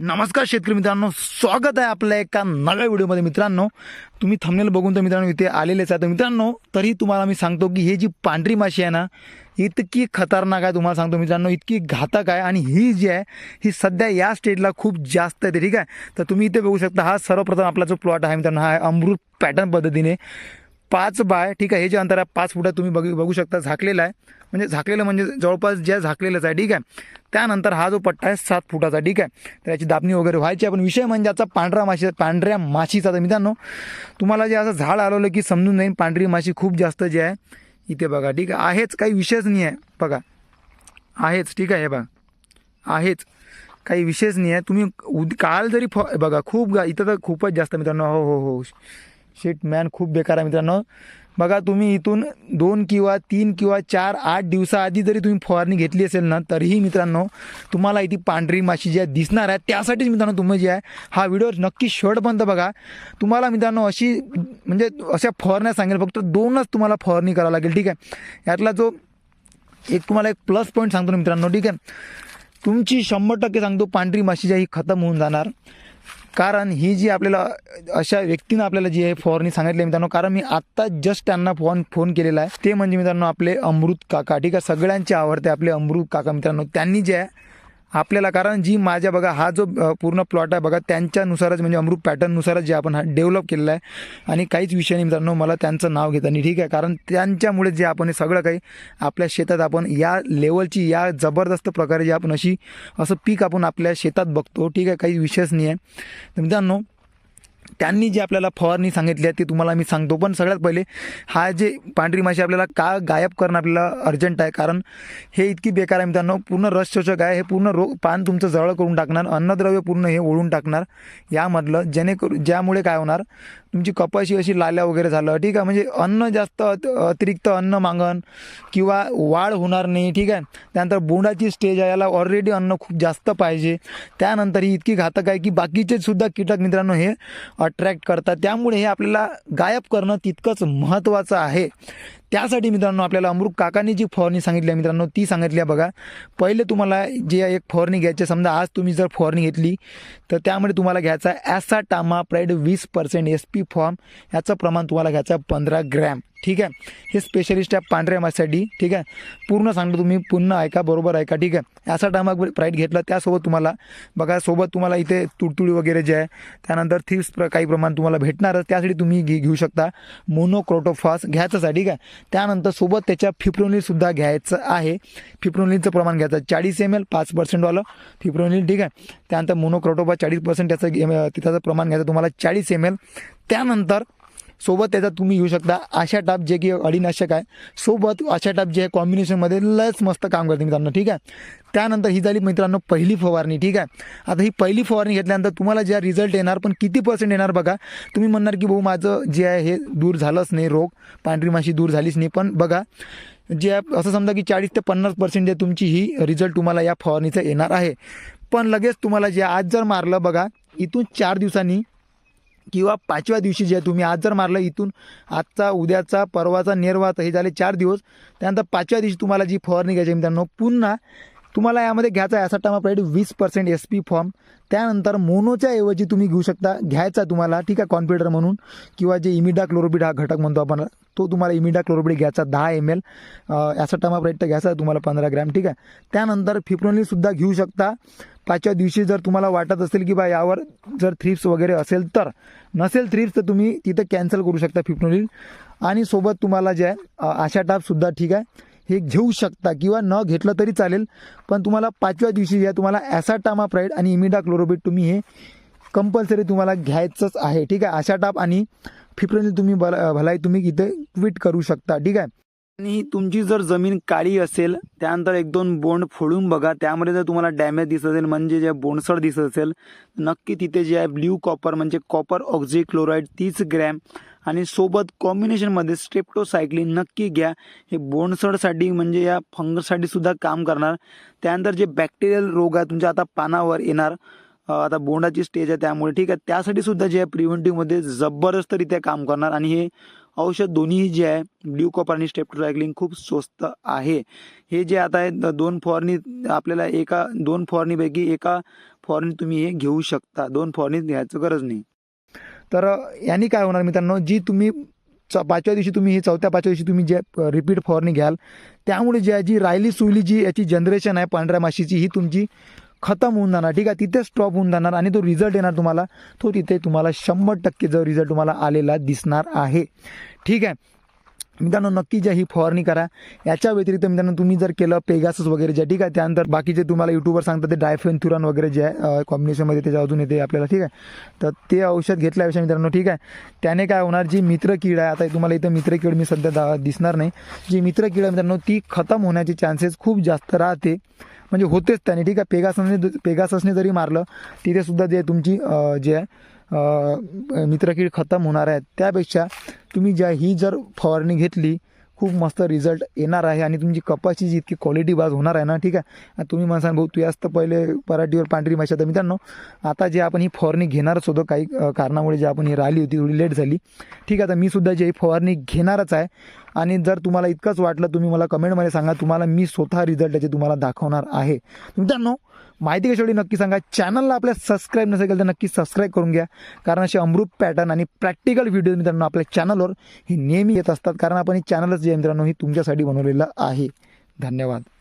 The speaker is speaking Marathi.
नमस्कार शेतकरी मित्रांनो स्वागत आहे आपल्या एका नव्या व्हिडिओमध्ये. मित्रांनो तुम्ही थंबनेल बघून तर मित्रांनो इथे आलेलेच आहे. तर मित्रांनो तरी तुम्हाला मी सांगतो की ही जी पांढरी माशी आहे ना इतकी खतरनाक आहे तुम्हाला सांगतो मित्रांनो इतकी घातक आहे. आणि ही जी आहे ही सध्या या स्टेटला खूप जास्त आहे ठीक आहे? तर तुम्ही इथे बघू शकता हा सर्वप्रथम आपला जो प्लॉट आहे मित्रांनो हा आहे अमृत पॅटर्न पद्धतीने पाच बाय ठीक आहे हे जे अंतर आहे पाच फुटात तुम्ही बघू बघू शकता झाकलेलं आहे. म्हणजे झाकलेलं म्हणजे जवळपास ज्या झाकलेलंच आहे ठीक आहे. त्यानंतर हा जो पट्टा आहे सात फुटाचा ठीक आहे. तर याची दाबणी वगैरे व्हायची आहे. पण विषय म्हणजे याचा पांढरा माशी पांढऱ्या माशीचा तर मित्रांनो तुम्हाला जे असं झाड आलवलं की समजून जाईल पांढरी माशी खूप जास्त जे आहे इथे बघा ठीक आहे. आहेच काही विषयच नाही आहे बघा. आहेच ठीक आहे हे बघा. आहेच काही विषयच नाही आहे. तुम्ही उद काल जरी फ बघा खूप गा इथं तर खूपच जास्त मित्रांनो. हो हो हो. शेट मॅन खूप बेकार आहे मित्रांनो. बघा तुम्ही इथून दोन किंवा तीन किंवा चार आठ दिवसाआधी जरी तुम्ही फवारणी घेतली असेल ना तरीही मित्रांनो तुम्हाला इथे पांढरी माशी जी आहे दिसणार आहे त्यासाठीच मित्रांनो तुम्ही जे आहे हा व्हिडिओ नक्की शेवटपर्यंत बघा. तुम्हाला मित्रांनो अशी म्हणजे अशा फवारण्या सांगेल फक्त दोनच तुम्हाला फवारणी करावं लागेल ठीक आहे? यातला जो एक तुम्हाला एक प्लस पॉईंट सांगतो ना मित्रांनो ठीक आहे? तुमची शंभर टक्के सांगतो पांढरी माशी जी ही खतम होऊन जाणार. कारण ही जी आपल्याला अशा व्यक्तीनं आपल्याला जी आहे फॉरनी सांगितले मित्रांनो कारण मी आत्ता जस्ट त्यांना फोन फोन केलेला आहे. ते म्हणजे मित्रांनो आपले अमृत काका ठीक आहे? सगळ्यांचे आवडते आपले अमृत काका मित्रांनो. त्यांनी जे आहे आपल्याला कारण जी माझ्या बघा हा जो पूर्ण प्लॉट आहे बघा त्यांच्यानुसारच म्हणजे अमृत पॅटर्ननुसारच जे आपण हा डेव्हलप केलेला आहे. आणि काहीच विषय नाही मित्रांनो मला त्यांचं नाव घेताना ठीक आहे? कारण त्यांच्यामुळे जे आपण हे सगळं काही आपल्या शेतात आपण या लेवलची या जबरदस्त प्रकारे जे आपण अशी असं पीक आपण आपल्या शेतात बघतो ठीक आहे? काही विषयच नाही आहे. तर मित्रांनो त्यांनी जे आपल्याला फवारणी सांगितली आहे ती तुम्हाला मी सांगतो. पण सगळ्यात पहिले हा जे पांढरी माशी आपल्याला का गायब करणं आपल्याला अर्जंट आहे कारण हे इतकी बेकार आहे मित्रांनो. पूर्ण रस शोषक आहे हे पूर्ण रो पान तुमचं जवळ करून टाकणार अन्नद्रव्य पूर्ण हे ओढून टाकणार. यामधलं जेणेकरून ज्यामुळे काय होणार तुमची कपाशी अशी लाल्या वगैरे झालं ठीक आहे? म्हणजे अन्न जास्त अत- अतिरिक्त अन्न मागण किंवा वाढ होणार नाही ठीक आहे? त्यानंतर बोंडाची स्टेज आहे याला ऑलरेडी अन्न खूप जास्त पाहिजे. त्यानंतर ही इतकी घातक आहे की बाकीचे सुद्धा कीटक मित्रांनो हे अट्रॅक्ट करतात. त्यामुळे हे आपल्याला गायब करणं तितकंच महत्त्वाचं आहे. त्यासाठी मित्रांनो आपल्याला अमृत काकांनी जी फवारणी सांगितली आहे मित्रांनो ती सांगितली आहे बघा. पहिले तुम्हाला जे एक फवारणी घ्यायची समजा आज तुम्ही जर फवारणी घेतली तर त्यामध्ये तुम्हाला घ्यायचा ॲसा टामा प्राईड वीस पर्सेंट एस पी फॉर्म. याचं प्रमाण तुम्हाला घ्यायचं आहे पंधरा ग्रॅम. ठीक आहे? हे स्पेशलिस्ट आहे पांढऱ्या मासाठी ठीक आहे? पूर्ण सांगतो तुम्ही पुन्हा ऐका बरोबर ऐका. ठीक आहे? ॲसा टामा प्राईड घेतला त्यासोबत तुम्हाला बघा सोबत तुम्हाला इथे तुडतुडी वगैरे जे आहे त्यानंतर थिप्स प्र काही प्रमाण तुम्हाला भेटणारच. त्यासाठी तुम्ही घे घेऊ शकता. मोनोक्रोटोफास घ्यायचंच आहे ठीक आहे? त्यानंतर सोबत त्याच्या फिप्रोनिलसुद्धा घ्यायचं आहे. फिप्रोनिलचं प्रमाण घ्यायचं चाळीस एम एल पाच पर्सेंटवालं फिप्रोनिल ठीक आहे? त्यानंतर मोनोक्रोटोबा चाळीस पर्सेंट त्याचं गे- त्याचं प्रमाण घ्यायचं तुम्हाला चाळीस एम एल त्यानंतर सोबत त्याचा तुम्ही घेऊ शकता. आशा टाप जे की अडीनाशक आहे. सोबत आशा टाप जे आहे कॉम्बिनेशनमध्ये लस मस्त काम करते मित्रांनो ठीक आहे? त्यानंतर ही झाली मित्रांनो पहिली फवारणी ठीक आहे? आता ही पहिली फवारणी घेतल्यानंतर तुम्हाला ज्या रिझल्ट येणार पण किती पर्सेंट येणार बघा? तुम्ही म्हणणार की भाऊ माझं जे आहे हे दूर झालंच नाही रोग. पांढरी माशी दूर झालीच नाही पण बघा जे आहे, असं समजा की चाळीस ते पन्नास पर्सेंट जे तुमची ही रिझल्ट तुम्हाला या फवारणीचा येणार आहे. पण लगेच तुम्हाला जे आज जर मारलं बघा इथून चार दिवसांनी किंवा पाचव्या दिवशी जे आहे तुम्ही आज जर मारलं इथून आजचा उद्याचा परवाचा नेरवा हे झाले चार दिवस त्यानंतर पाचव्या दिवशी तुम्हाला जी फवारणी घ्यायची मित्रांनो पुन्हा तुम्हाला यामध्ये घ्यायचा आहे असा टामा प्राईड वीस पर्सेंट एस पी फॉर्म त्यानंतर मोनोच्या ऐवजी तुम्ही घेऊ शकता घ्यायचा तुम्हाला ठीक आहे कॉन्फिडर म्हणून किंवा जे इमिडा क्लोरोबिड हा घटक म्हणतो आपण तो तुम्हाला इमिडा क्लोरोबिड घ्यायचा दहा एम एल याचा प्राईड तर घ्यायचा आहे तुम्हाला पंधरा ग्रॅम ठीक आहे? त्यानंतर फिप्रोनिलसुद्धा घेऊ शकता. पाचव्या दिवशी जर तुम्हाला वाटत असेल की बा यावर जर थ्रिप्स वगैरे असेल तर नसेल थ्रिप्स तर तुम्ही तिथं कॅन्सल करू शकता फिप्रोनिल. आणि सोबत तुम्हाला जे आहे आशाटापसुद्धा आशा टापसुद्धा ठीक आहे. हे घेऊ शकता किंवा न घेतलं तरी चालेल. पण तुम्हाला पाचव्या दिवशी जे आहे तुम्हाला ॲसाटामा प्राईड आणि इमिडा क्लोरोबिड तुम्ही हे कंपल्सरी तुम्हाला घ्यायचंच आहे ठीक आहे? आशाटाप आणि फिप्रोनिल तुम्ही भला भलाई तुम्ही इथे ट्विट करू शकता. ठीक आहे? आणि तुमची जर जमीन काळी असेल त्यानंतर एक दोन बोंड फोडून बघा. त्यामध्ये जर तुम्हाला डॅमेज दिसत असेल म्हणजे जे बोंडसड दिसत असेल नक्की तिथे जे आहे ब्ल्यू कॉपर म्हणजे कॉपर ऑक्झी क्लोराईड तीस ग्रॅम आणि सोबत कॉम्बिनेशनमध्ये स्ट्रेप्टोसायक्लिन नक्की घ्या. हे बोंडसडसाठी म्हणजे या फंगससाठी सुद्धा काम करणार. त्यानंतर जे बॅक्टेरियल रोग आहे तुमच्या आता पानावर येणार. आता बोंडाची स्टेज आहे त्यामुळे ठीक आहे. त्यासाठी सुद्धा जे आहे प्रिव्हेंटिव्हमध्ये जबरदस्तरित्या काम करणार आणि हे औषध दोन्ही जे आहे ड्यूकॉप आणि स्टेप्टोसायक्लिन खूप स्वस्त आहे. हे जे आता आहे दोन फॉरनी आपल्याला एका दोन फॉरनीपैकी एका फॉरनी तुम्ही हे घेऊ शकता. दोन फॉरनी घ्यायचं गरज नाही. तर यांनी काय होणार मित्रांनो? जी तुम्ही च पाचव्या दिवशी तुम्ही हे चौथ्या पाचव्या दिवशी तुम्ही जे रिपीट फॉरनी घ्याल त्यामुळे जी आहे जी राहिली सुली जी याची जनरेशन आहे पांढऱ्या माशीची ही तुमची खतम होऊन जाणार. ठीक आहे तिथे स्टॉप होऊन जाणार आणि तो रिझल्ट येणार तुम्हाला. तो तिथे तुम्हाला शंभर टक्के जो रिझल्ट तुम्हाला आलेला दिसणार आहे. ठीक आहे. मित्रांनो नक्की ज्या ही फवारणी करा. याच्या व्यतिरिक्त मित्रांनो तुम्ही जर केलं पेगासस वगैरे जे ठीक आहे त्यानंतर बाकीचे तुम्हाला युट्यूबर सांगतात ते डायफेनथुरान वगैरे जे आहे कॉम्बिनेशनमध्ये त्याच्या अजून येते आपल्याला ठीक आहे. तर ते औषध घेतल्यापेक्षा मित्रांनो ठीक आहे. त्याने काय होणार जी मित्र कीड आहे आता तुम्हाला इथं मित्र कीड मी सध्या दा दिसणार नाही. जी मित्र कीड आहे मित्रांनो ती खतम होण्याचे चान्सेस खूप जास्त राहते. म्हणजे होतेच त्याने ठीक आहे. पेगासने पेगाससने जरी मारलं तिथे सुद्धा जे तुमची जे आहे मित्रकीड खतम होणार आहे. त्यापेक्षा तुम्ही ज्या ही जर फवारणी घेतली खूप मस्त रिझल्ट येणार आहे आणि तुमची कपाची जी इतकी क्वालिटी बाज होणार आहे ना ठीक आहे? तुम्ही म्हणसान भाऊ तू जास्त पहिले पराठीवर पांढरी माशा तर मित्रांनो आता जे आपण ही फवारणी घेणारच होतो काही कारणामुळे जे आपण ही राहिली होती थोडी लेट झाली. ठीक आहे तर मी सुद्धा जे ही फवारणी घेणारच आहे आणि जर तुम्हाला इतकंच वाटलं तुम्ही मला कमेंटमध्ये सांगा तुम्हाला मी स्वतः रिझल्ट याचे तुम्हाला दाखवणार आहे. मित्रांनो माहिती कशी नक्की सांगा. चॅनलला आपल्या सबस्क्राईब नसेल केलं तर नक्की सबस्क्राईब करून घ्या. कारण असे अमृत पॅटर्न आणि प्रॅक्टिकल व्हिडिओ मित्रांनो आपल्या चॅनलवर हे नेहमी येत असतात. कारण आपण हे चॅनलच जे मित्रांनो हे तुमच्यासाठी बनवलेलं आहे. धन्यवाद.